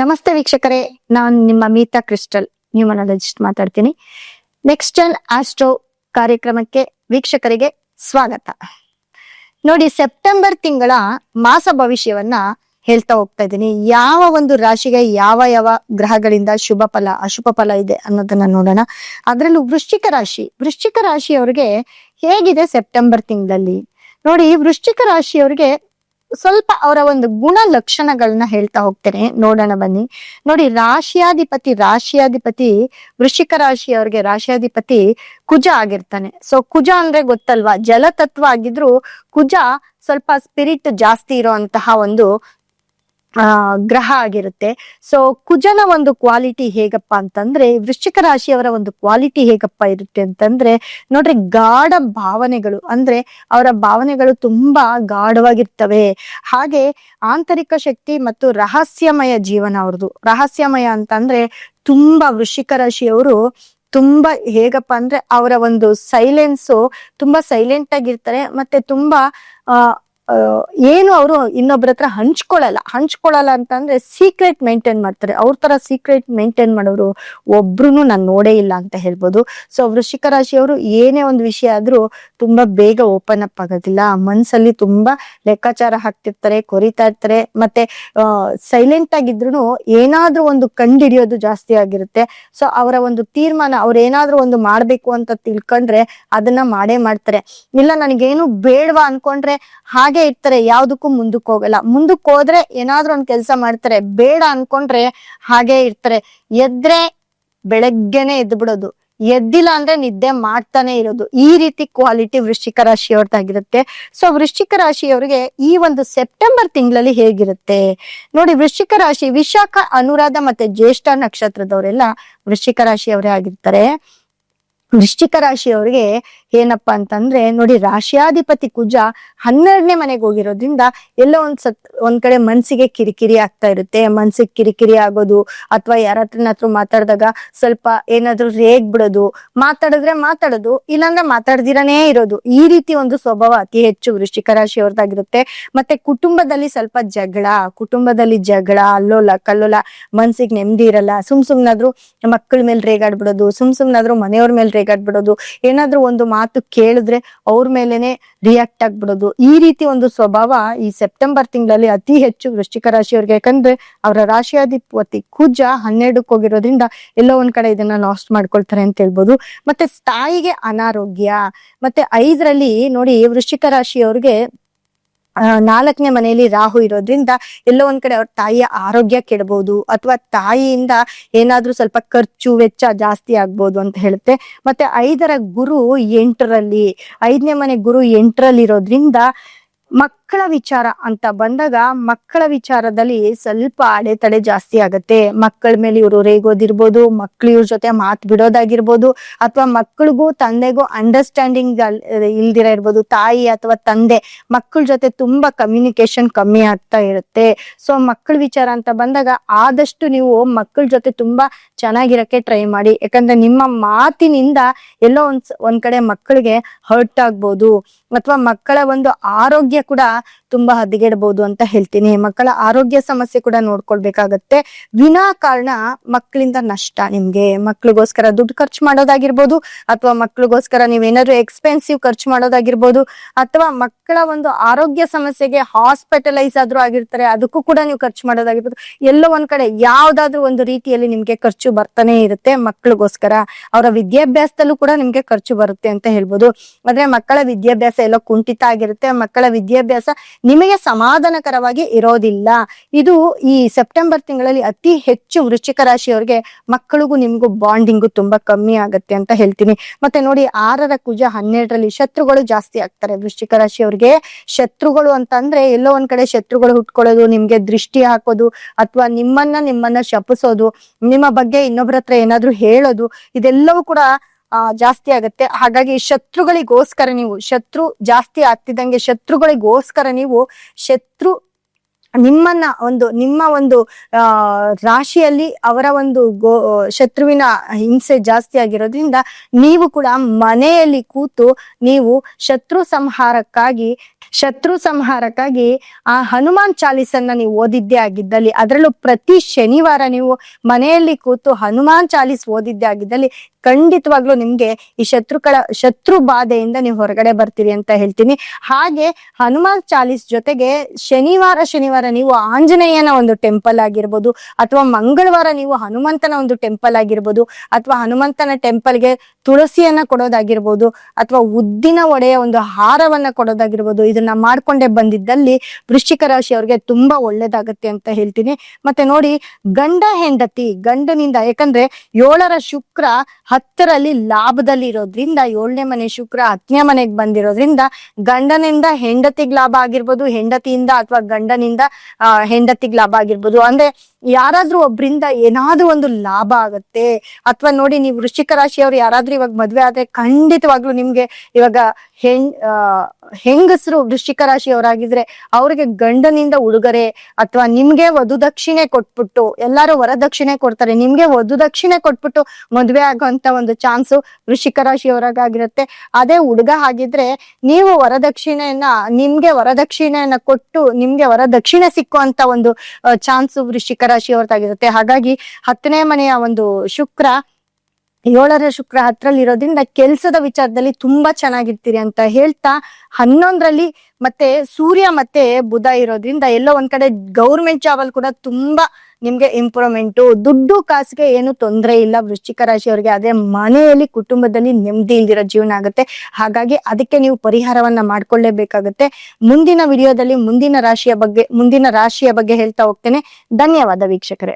ನಮಸ್ತೆ ವೀಕ್ಷಕರೇ, ನಾನು ನಿಮ್ಮ ಮೀತಾ ಕ್ರಿಸ್ಟಲ್ ನ್ಯೂಮನಾಲಜಿಸ್ಟ್ ಮಾತಾಡ್ತೀನಿ. ನೆಕ್ಸ್ಟ್ ಜನ್ ಆಸ್ಟ್ರೋ ಕಾರ್ಯಕ್ರಮಕ್ಕೆ ವೀಕ್ಷಕರಿಗೆ ಸ್ವಾಗತ. ನೋಡಿ ಸೆಪ್ಟೆಂಬರ್ ತಿಂಗಳ ಮಾಸ ಭವಿಷ್ಯವನ್ನ ಹೇಳ್ತಾ ಹೋಗ್ತಾ ಇದ್ದೀನಿ. ಯಾವ ಒಂದು ರಾಶಿಗೆ ಯಾವ ಯಾವ ಗ್ರಹಗಳಿಂದ ಶುಭ ಫಲ, ಅಶುಭ ಫಲ ಇದೆ ಅನ್ನೋದನ್ನ ನೋಡೋಣ. ಅದರಲ್ಲೂ ವೃಶ್ಚಿಕ ರಾಶಿ. ವೃಶ್ಚಿಕ ರಾಶಿಯವ್ರಿಗೆ ಹೇಗಿದೆ ಸೆಪ್ಟೆಂಬರ್ ತಿಂಗಳಲ್ಲಿ? ನೋಡಿ, ವೃಶ್ಚಿಕ ರಾಶಿಯವರಿಗೆ ಸ್ವಲ್ಪ ಅವರ ಒಂದು ಗುಣ ಲಕ್ಷಣಗಳನ್ನ ಹೇಳ್ತಾ ಹೋಗ್ತೇನೆ. ನೋಡೋಣ ಬನ್ನಿ. ನೋಡಿ, ರಾಶಿಯಾಧಿಪತಿ ರಾಶಿಯಾಧಿಪತಿ, ವೃಶ್ಚಿಕ ರಾಶಿಯವರಿಗೆ ರಾಶಿಯಾಧಿಪತಿ ಕುಜ ಆಗಿರ್ತಾನೆ. ಸೊ ಕುಜ ಅಂದ್ರೆ ಗೊತ್ತಲ್ವಾ? ಜಲತತ್ವ ಆಗಿದ್ರು ಕುಜ ಸ್ವಲ್ಪ ಸ್ಪಿರಿಟ್ ಜಾಸ್ತಿ ಇರುವಂತಹ ಒಂದು ಗ್ರಹ ಆಗಿರುತ್ತೆ. ಸೊ ಕುಜನ ಒಂದು ಕ್ವಾಲಿಟಿ ಹೇಗಪ್ಪ ಅಂತಂದ್ರೆ, ವೃಶ್ಚಿಕ ರಾಶಿಯವರ ಒಂದು ಕ್ವಾಲಿಟಿ ಹೇಗಪ್ಪ ಇರುತ್ತೆ ಅಂತಂದ್ರೆ, ನೋಡ್ರಿ ಗಾಢ ಭಾವನೆಗಳು, ಅಂದ್ರೆ ಅವರ ಭಾವನೆಗಳು ತುಂಬಾ ಗಾಢವಾಗಿರ್ತವೆ. ಹಾಗೆ ಆಂತರಿಕ ಶಕ್ತಿ ಮತ್ತು ರಹಸ್ಯಮಯ ಜೀವನ ಅವ್ರದ್ದು. ರಹಸ್ಯಮಯ ಅಂತಂದ್ರೆ ತುಂಬಾ ವೃಶ್ಚಿಕ ರಾಶಿಯವರು ತುಂಬಾ ಹೇಗಪ್ಪ ಅಂದ್ರೆ ಅವರ ಒಂದು ಸೈಲೆನ್ಸು ತುಂಬಾ ಸೈಲೆಂಟ್ ಆಗಿರ್ತಾರೆ, ಮತ್ತೆ ತುಂಬಾ ಏನು ಅವರು ಇನ್ನೊಬ್ರ ಹತ್ರ ಹಂಚ್ಕೊಳ್ಳಲ್ಲ ಹಂಚ್ಕೊಳ್ಳಲ್ಲ ಅಂತಂದ್ರೆ ಸೀಕ್ರೆಟ್ ಮೇಂಟೈನ್ ಮಾಡ್ತಾರೆ. ಅವ್ರ ತರ ಸೀಕ್ರೆಟ್ ಮೇಂಟೈನ್ ಮಾಡೋರು ಒಬ್ರುನು ನಾನು ನೋಡೇ ಇಲ್ಲ ಅಂತ ಹೇಳ್ಬೋದು. ಸೊ ವೃಶ್ಚಿಕ ರಾಶಿಯವರು ಏನೇ ಒಂದು ವಿಷಯ ಆದ್ರೂ ತುಂಬಾ ಬೇಗ ಓಪನ್ ಅಪ್ ಆಗೋದಿಲ್ಲ. ಮನ್ಸಲ್ಲಿ ತುಂಬಾ ಲೆಕ್ಕಾಚಾರ ಹಾಕ್ತಿರ್ತಾರೆ, ಕೊರಿತಾ ಇರ್ತಾರೆ. ಮತ್ತೆ ಸೈಲೆಂಟ್ ಆಗಿದ್ರು ಏನಾದ್ರೂ ಒಂದು ಕಂಡಿಡಿಯೋದು ಜಾಸ್ತಿ ಆಗಿರುತ್ತೆ. ಸೊ ಅವರ ಒಂದು ತೀರ್ಮಾನ ಅವ್ರ ಏನಾದ್ರೂ ಒಂದು ಮಾಡ್ಬೇಕು ಅಂತ ತಿಳ್ಕೊಂಡ್ರೆ ಅದನ್ನ ಮಾಡೇ ಮಾಡ್ತಾರೆ. ಇಲ್ಲ, ನನಗೇನು ಬೇಡವಾ ಅನ್ಕೊಂಡ್ರೆ ಇರ್ತಾರೆ, ಯಾವ್ದಕ್ಕೂ ಮುಂದಕ್ಕೆ ಹೋಗಲ್ಲ. ಮುಂದಕ್ಕೆ ಹೋದ್ರೆ ಏನಾದ್ರೂ ಒಂದ್ ಕೆಲಸ ಮಾಡ್ತಾರೆ, ಬೇಡ ಅನ್ಕೊಂಡ್ರೆ ಹಾಗೆ ಇರ್ತಾರೆ. ಎದ್ರೆ ಬೆಳಗ್ಗೆನೆ ಎದ್ದು ಬಿಡೋದು. ಎದ್ದಿಲ್ಲ ಅಂದ್ರೆ ನಿದ್ದೆ ಮಾಡ್ತಾನೆ ಇರೋದು. ಈ ರೀತಿ ಕ್ವಾಲಿಟಿ ವೃಶ್ಚಿಕ ರಾಶಿಯವ್ರದ್ದಾಗಿರುತ್ತೆ. ಸೊ ವೃಶ್ಚಿಕ ರಾಶಿಯವರಿಗೆ ಈ ಒಂದು ಸೆಪ್ಟೆಂಬರ್ ತಿಂಗಳಲ್ಲಿ ಹೇಗಿರುತ್ತೆ? ನೋಡಿ, ವೃಶ್ಚಿಕ ರಾಶಿ ವಿಶಾಖ, ಅನುರಾಧ ಮತ್ತೆ ಜ್ಯೇಷ್ಠ ನಕ್ಷತ್ರದವರೆಲ್ಲ ವೃಶ್ಚಿಕ ರಾಶಿಯವರೇ ಆಗಿರ್ತಾರೆ. ವೃಶ್ಚಿಕ ರಾಶಿಯವರಿಗೆ ಏನಪ್ಪಾ ಅಂತಂದ್ರೆ ನೋಡಿ ರಾಶಿಯಾಧಿಪತಿ ಕುಜ ಹನ್ನೆರಡನೇ ಮನೆಗೆ ಹೋಗಿರೋದ್ರಿಂದ ಎಲ್ಲೋ ಒಂದ್ ಸತ್, ಒಂದ್ ಕಡೆ ಮನ್ಸಿಗೆ ಕಿರಿಕಿರಿ ಆಗ್ತಾ ಇರುತ್ತೆ. ಮನ್ಸಿಗೆ ಕಿರಿಕಿರಿ ಆಗೋದು ಅಥವಾ ಯಾರ ಹತ್ರನ ಮಾತಾಡಿದಾಗ ಸ್ವಲ್ಪ ಏನಾದ್ರೂ ರೇಗ್ ಬಿಡೋದು, ಮಾತಾಡಿದ್ರೆ ಮಾತಾಡೋದು, ಇಲ್ಲಾಂದ್ರೆ ಮಾತಾಡ್ದಿರನೇ ಇರೋದು. ಈ ರೀತಿ ಒಂದು ಸ್ವಭಾವ ಅತಿ ಹೆಚ್ಚು ವೃಶ್ಚಿಕ ರಾಶಿಯವ್ರದ್ದಾಗಿರುತ್ತೆ. ಮತ್ತೆ ಕುಟುಂಬದಲ್ಲಿ ಸ್ವಲ್ಪ ಜಗಳ, ಕುಟುಂಬದಲ್ಲಿ ಜಗಳ, ಅಲ್ಲೋಲ, ಕಲ್ಲೋಲ, ಮನ್ಸಿಗೆ ನೆಮ್ಮದಿ ಇರಲ್ಲ. ಸುಮ್ ಸುಮ್ನಾದ್ರೂ ಮಕ್ಕಳ ಮೇಲೆ ರೇಗಾಡ್ಬಿಡೋದು, ಸುಮ್ ಸುಮ್ನಾದ್ರೂ ಮನೆಯವ್ರ ಮೇಲೆ ರೇಗಾಡ್ಬಿಡೋದು, ಏನಾದ್ರೂ ಒಂದು ಮಾತು ಕೇಳಿದ್ರೆ ಅವ್ರ ಮೇಲೆನೆ ರಿಯಾಕ್ಟ್ ಆಗ್ಬಿಡೋದು. ಈ ರೀತಿ ಒಂದು ಸ್ವಭಾವ ಈ ಸೆಪ್ಟೆಂಬರ್ ತಿಂಗಳಲ್ಲಿ ಅತಿ ಹೆಚ್ಚು ವೃಶ್ಚಿಕ ರಾಶಿಯವ್ರಿಗೆ. ಯಾಕಂದ್ರೆ ಅವರ ರಾಶಿಯಾಧಿಪತಿ ಕುಜ ಹನ್ನೆರಡಕ್ಕೆ ಹೋಗಿರೋದ್ರಿಂದ ಎಲ್ಲೋ ಒಂದ್ ಕಡೆ ಇದನ್ನ ಲಾಸ್ಟ್ ಮಾಡ್ಕೊಳ್ತಾರೆ ಅಂತ ಹೇಳ್ಬೋದು. ಮತ್ತೆ ತಾಯಿಗೆ ಅನಾರೋಗ್ಯ. ಮತ್ತೆ ಐದರಲ್ಲಿ ನೋಡಿ ವೃಶ್ಚಿಕ ರಾಶಿಯವ್ರಿಗೆ ನಾಲ್ಕನೇ ಮನೆಯಲ್ಲಿ ರಾಹು ಇರೋದ್ರಿಂದ ಎಲ್ಲೋ ಒಂದ್ ಕಡೆ ಅವ್ರ ತಾಯಿಯ ಆರೋಗ್ಯ ಕೆಡಬಹುದು ಅಥವಾ ತಾಯಿಯಿಂದ ಏನಾದ್ರೂ ಸ್ವಲ್ಪ ಖರ್ಚು ವೆಚ್ಚ ಜಾಸ್ತಿ ಆಗ್ಬೋದು ಅಂತ ಹೇಳುತ್ತೆ. ಮತ್ತೆ ಐದರ ಗುರು ಎಂಟರಲ್ಲಿ, ಐದನೇ ಮನೆ ಗುರು ಎಂಟರಲ್ಲಿ ಇರೋದ್ರಿಂದ ಮಕ್ಕಳ ವಿಚಾರ ಅಂತ ಬಂದಾಗ ಮಕ್ಕಳ ವಿಚಾರದಲ್ಲಿ ಸ್ವಲ್ಪ ಅಡೆತಡೆ ಜಾಸ್ತಿ ಆಗತ್ತೆ. ಮಕ್ಕಳ ಮೇಲೆ ಇವರು ರೇಗೋದಿರ್ಬೋದು, ಮಕ್ಳು ಇವ್ರ ಜೊತೆ ಮಾತ್ ಬಿಡೋದಾಗಿರ್ಬೋದು, ಅಥವಾ ಮಕ್ಕಳಿಗೂ ತಂದೆಗೂ ಅಂಡರ್ಸ್ಟ್ಯಾಂಡಿಂಗ್ ಇಲ್ದಿರ ಇರ್ಬೋದು, ತಾಯಿ ಅಥವಾ ತಂದೆ ಮಕ್ಕಳ ಜೊತೆ ತುಂಬಾ ಕಮ್ಯುನಿಕೇಶನ್ ಕಮ್ಮಿ ಆಗ್ತಾ ಇರುತ್ತೆ. ಸೊ ಮಕ್ಕಳ ವಿಚಾರ ಅಂತ ಬಂದಾಗ ಆದಷ್ಟು ನೀವು ಮಕ್ಕಳ ಜೊತೆ ತುಂಬಾ ಚೆನ್ನಾಗಿರಕ್ಕೆ ಟ್ರೈ ಮಾಡಿ. ಯಾಕಂದ್ರೆ ನಿಮ್ಮ ಮಾತಿನಿಂದ ಎಲ್ಲೋ ಒಂದ್ ಒಂದ್ ಕಡೆ ಮಕ್ಕಳಿಗೆ ಹರ್ಟ್ ಆಗ್ಬೋದು. ಅಥವಾ ಮಕ್ಕಳ ಒಂದು ಆರೋಗ್ಯ ಕೂಡ ತುಂಬಾ ಹದಗೆಡಬಹುದು ಅಂತ ಹೇಳ್ತೀನಿ. ಮಕ್ಕಳ ಆರೋಗ್ಯ ಸಮಸ್ಯೆ ಕೂಡ ನೋಡ್ಕೊಳ್ಬೇಕಾಗತ್ತೆ. ವಿನಾಕಾರಣ ಮಕ್ಕಳಿಂದ ನಷ್ಟ ನಿಮ್ಗೆ. ಮಕ್ಳಿಗೋಸ್ಕರ ದುಡ್ಡು ಖರ್ಚು ಮಾಡೋದಾಗಿರ್ಬೋದು, ಅಥವಾ ಮಕ್ಳಿಗೋಸ್ಕರ ನೀವೇನಾದ್ರು ಎಕ್ಸ್ಪೆನ್ಸಿವ್ ಖರ್ಚು ಮಾಡೋದಾಗಿರ್ಬೋದು, ಅಥವಾ ಮಕ್ಕಳ ಒಂದು ಆರೋಗ್ಯ ಸಮಸ್ಯೆಗೆ ಹಾಸ್ಪಿಟಲೈಸ್ ಆದ್ರೂ ಆಗಿರ್ತಾರೆ, ಅದಕ್ಕೂ ಕೂಡ ನೀವು ಖರ್ಚು ಮಾಡೋದಾಗಿರ್ಬೋದು. ಎಲ್ಲೋ ಒಂದ್ ಕಡೆ ಯಾವ್ದಾದ್ರು ಒಂದು ರೀತಿಯಲ್ಲಿ ನಿಮ್ಗೆ ಖರ್ಚು ಬರ್ತಾನೆ ಇರುತ್ತೆ ಮಕ್ಳಿಗೋಸ್ಕರ. ಅವರ ವಿದ್ಯಾಭ್ಯಾಸದಲ್ಲೂ ಕೂಡ ನಿಮ್ಗೆ ಖರ್ಚು ಬರುತ್ತೆ ಅಂತ ಹೇಳ್ಬೋದು. ಆದ್ರೆ ಮಕ್ಕಳ ವಿದ್ಯಾಭ್ಯಾಸ ಎಲ್ಲ ಕುಂಠಿತ ಆಗಿರುತ್ತೆ. ಮಕ್ಕಳ ವಿದ್ಯಾಭ್ಯಾಸ ನಿಮಗೆ ಸಮಾಧಾನಕರವಾಗಿ ಇರೋದಿಲ್ಲ. ಇದು ಈ ಸೆಪ್ಟೆಂಬರ್ ತಿಂಗಳಲ್ಲಿ ಅತಿ ಹೆಚ್ಚು ವೃಶ್ಚಿಕ ರಾಶಿಯವರಿಗೆ ಮಕ್ಕಳಿಗೂ ನಿಮ್ಗೂ ಬಾಂಡಿಂಗು ತುಂಬಾ ಕಮ್ಮಿ ಆಗತ್ತೆ ಅಂತ ಹೇಳ್ತೀನಿ. ಮತ್ತೆ ನೋಡಿ, ಆರರ ಕುಜ ಹನ್ನೆರಡರಲ್ಲಿ ಶತ್ರುಗಳು ಜಾಸ್ತಿ ಆಗ್ತಾರೆ. ವೃಶ್ಚಿಕ ರಾಶಿಯವ್ರಿಗೆ ಶತ್ರುಗಳು ಅಂತಂದ್ರೆ ಎಲ್ಲೋ ಒಂದ್ ಕಡೆ ಶತ್ರುಗಳು ಹುಟ್ಕೊಳ್ಳೋದು, ನಿಮ್ಗೆ ದೃಷ್ಟಿ ಹಾಕೋದು, ಅಥವಾ ನಿಮ್ಮನ್ನ ನಿಮ್ಮನ್ನ ಶಪಿಸೋದು, ನಿಮ್ಮ ಬಗ್ಗೆ ಇನ್ನೊಬ್ಬರ ಹತ್ರ ಏನಾದ್ರೂ ಹೇಳೋದು, ಇದೆಲ್ಲವೂ ಕೂಡ ಆ, ಜಾಸ್ತಿ ಆಗುತ್ತೆ. ಹಾಗಾಗಿ ಶತ್ರುಗಳಿಗೋಸ್ಕರ ನೀವು, ಶತ್ರು ಜಾಸ್ತಿ ಆಗ್ತಿದ್ದಂಗೆ ಶತ್ರುಗಳಿಗೋಸ್ಕರ ನೀವು ಶತ್ರು ನಿಮ್ಮನ್ನ ಒಂದು, ನಿಮ್ಮ ಒಂದು, ಆ, ರಾಶಿಯಲ್ಲಿ ಅವರ ಒಂದು ಗೋ, ಶತ್ರುವಿನ ಹಿಂಸೆ ಜಾಸ್ತಿ ಆಗಿರೋದ್ರಿಂದ ನೀವು ಕೂಡ ಮನೆಯಲ್ಲಿ ಕೂತು ನೀವು ಶತ್ರು ಸಂಹಾರಕ್ಕಾಗಿ ಶತ್ರು ಸಂಹಾರಕ್ಕಾಗಿ ಆ ಹನುಮಾನ್ ಚಾಲೀಸನ್ನ ನೀವು ಓದಿದ್ದೇ ಆಗಿದ್ದಲ್ಲಿ, ಅದರಲ್ಲೂ ಪ್ರತಿ ಶನಿವಾರ ನೀವು ಮನೆಯಲ್ಲಿ ಕೂತು ಹನುಮಾನ್ ಚಾಲೀಸ್ ಓದಿದ್ದೇ ಆಗಿದ್ದಲ್ಲಿ ಖಂಡಿತವಾಗ್ಲೂ ನಿಮ್ಗೆ ಈ ಶತ್ರುಗಳ, ಶತ್ರು ಬಾಧೆಯಿಂದ ನೀವು ಹೊರಗಡೆ ಬರ್ತೀರಿ ಅಂತ ಹೇಳ್ತೀನಿ. ಹಾಗೆ ಹನುಮಾನ್ ಚಾಲೀಸ್ ಜೊತೆಗೆ ಶನಿವಾರ ಶನಿವಾರ ನೀವು ಆಂಜನೇಯನ ಒಂದು ಟೆಂಪಲ್ ಆಗಿರ್ಬೋದು, ಅಥವಾ ಮಂಗಳವಾರ ನೀವು ಹನುಮಂತನ ಒಂದು ಟೆಂಪಲ್ ಆಗಿರ್ಬೋದು, ಅಥವಾ ಹನುಮಂತನ ಟೆಂಪಲ್ಗೆ ತುಳಸಿಯನ್ನ ಕೊಡೋದಾಗಿರ್ಬೋದು, ಅಥವಾ ಉದ್ದಿನ ಒಡೆಯ ಒಂದು ಹಾರವನ್ನ ಕೊಡೋದಾಗಿರ್ಬೋದು, ಇದನ್ನ ಮಾಡ್ಕೊಂಡೆ ಬಂದಿದ್ದಲ್ಲಿ ವೃಶ್ಚಿಕ ರಾಶಿ ಅವ್ರಿಗೆ ತುಂಬಾ ಒಳ್ಳೇದಾಗತ್ತೆ ಅಂತ ಹೇಳ್ತೀನಿ. ಮತ್ತೆ ನೋಡಿ ಗಂಡ ಹೆಂಡತಿ, ಗಂಡನಿಂದ, ಯಾಕಂದ್ರೆ ಏಳರ ಶುಕ್ರ ಹತ್ತರಲ್ಲಿ ಲಾಭದಲ್ಲಿ ಇರೋದ್ರಿಂದ ಏಳನೇ ಮನೆ ಶುಕ್ರ ಹತ್ತನೇ ಮನೆಗೆ ಬಂದಿರೋದ್ರಿಂದ ಗಂಡನಿಂದ ಹೆಂಡತಿಗ್ ಲಾಭ ಆಗಿರ್ಬೋದು, ಹೆಂಡತಿಯಿಂದ ಅಥವಾ ಗಂಡನಿಂದ ಅಹ್ ಹೆಂಡತಿಗ್ ಲಾಭ ಆಗಿರ್ಬೋದು. ಅಂದ್ರೆ ಯಾರಾದ್ರೂ ಒಬ್ರಿಂದ ಏನಾದ್ರೂ ಒಂದು ಲಾಭ ಆಗತ್ತೆ, ಅಥವಾ ನೋಡಿ ನೀವು ವೃಶ್ಚಿಕ ರಾಶಿಯವ್ರು ಯಾರಾದ್ರೂ ಇವಾಗ ಮದ್ವೆ ಆದ್ರೆ ಖಂಡಿತವಾಗ್ಲೂ ನಿಮ್ಗೆ ಇವಾಗ ಹೆಣ್ ಹೆಂಗಸರು ವೃಶ್ಚಿಕ ರಾಶಿಯವರಾಗಿದ್ರೆ ಅವ್ರಿಗೆ ಗಂಡನಿಂದ ಉಡುಗೊರೆ ಅಥವಾ ನಿಮ್ಗೆ ವಧುದಕ್ಷಿಣೆ ಕೊಟ್ಬಿಟ್ಟು, ಎಲ್ಲಾರು ವರದಕ್ಷಿಣೆ ಕೊಡ್ತಾರೆ, ನಿಮ್ಗೆ ವಧುದಕ್ಷಿಣೆ ಕೊಟ್ಬಿಟ್ಟು ಮದ್ವೆ ಆಗುವಂತ ಒಂದು ಚಾನ್ಸು ವೃಶ್ಚಿಕ ರಾಶಿಯವರಾಗಿರುತ್ತೆ ಅದೇ ಹುಡುಗ ಆಗಿದ್ರೆ ನೀವು ವರದಕ್ಷಿಣೆಯನ್ನ ನಿಮ್ಗೆ ವರದಕ್ಷಿಣೆಯನ್ನ ಕೊಟ್ಟು ನಿಮ್ಗೆ ವರದಕ್ಷಿಣೆ ಸಿಕ್ಕುವಂತ ಒಂದು ಚಾನ್ಸು ವೃಶ್ಚಿಕ ರಾಶಿಯವ್ರದ್ದಾಗಿರುತ್ತೆ ಹಾಗಾಗಿ ಹತ್ತನೇ ಮನೆಯ ಒಂದು ಶುಕ್ರ ಏಳರ ಶುಕ್ರ ಹತ್ರಲ್ಲಿ ಇರೋದ್ರಿಂದ ಕೆಲಸದ ವಿಚಾರದಲ್ಲಿ ತುಂಬಾ ಚೆನ್ನಾಗಿರ್ತೀರಿ ಅಂತ ಹೇಳ್ತಾ, ಹನ್ನೊಂದರಲ್ಲಿ ಮತ್ತೆ ಸೂರ್ಯ ಮತ್ತೆ ಬುಧ ಇರೋದ್ರಿಂದ ಎಲ್ಲೋ ಒಂದ್ ಕಡೆ ಗೌರ್ಮೆಂಟ್ ಜಾಬ್ ಅಲ್ಲಿ ಕೂಡ ತುಂಬಾ ನಿಮ್ಗೆ ಇಂಪ್ರೂವ್ಮೆಂಟ್ ದುಡ್ಡು ಕಾಸಿಗೆ ಏನು ತೊಂದರೆ ಇಲ್ಲ. ವೃಶ್ಚಿಕ ರಾಶಿಯವರಿಗೆ ಅದೇ ಮನೆಯಲ್ಲಿ ಕುಟುಂಬದಲ್ಲಿ ನೆಮ್ಮದಿ ಇಲ್ದಿರೋ ಜೀವನ ಆಗುತ್ತೆ. ಹಾಗಾಗಿ ಅದಕ್ಕೆ ನೀವು ಪರಿಹಾರವನ್ನ ಮಾಡ್ಕೊಳ್ಳೇಬೇಕಾಗುತ್ತೆ. ಮುಂದಿನ ವಿಡಿಯೋದಲ್ಲಿ ಮುಂದಿನ ರಾಶಿಯ ಬಗ್ಗೆ, ಮುಂದಿನ ರಾಶಿಯ ಬಗ್ಗೆ ಹೇಳ್ತಾ ಹೋಗ್ತೇನೆ. ಧನ್ಯವಾದ ವೀಕ್ಷಕರೇ.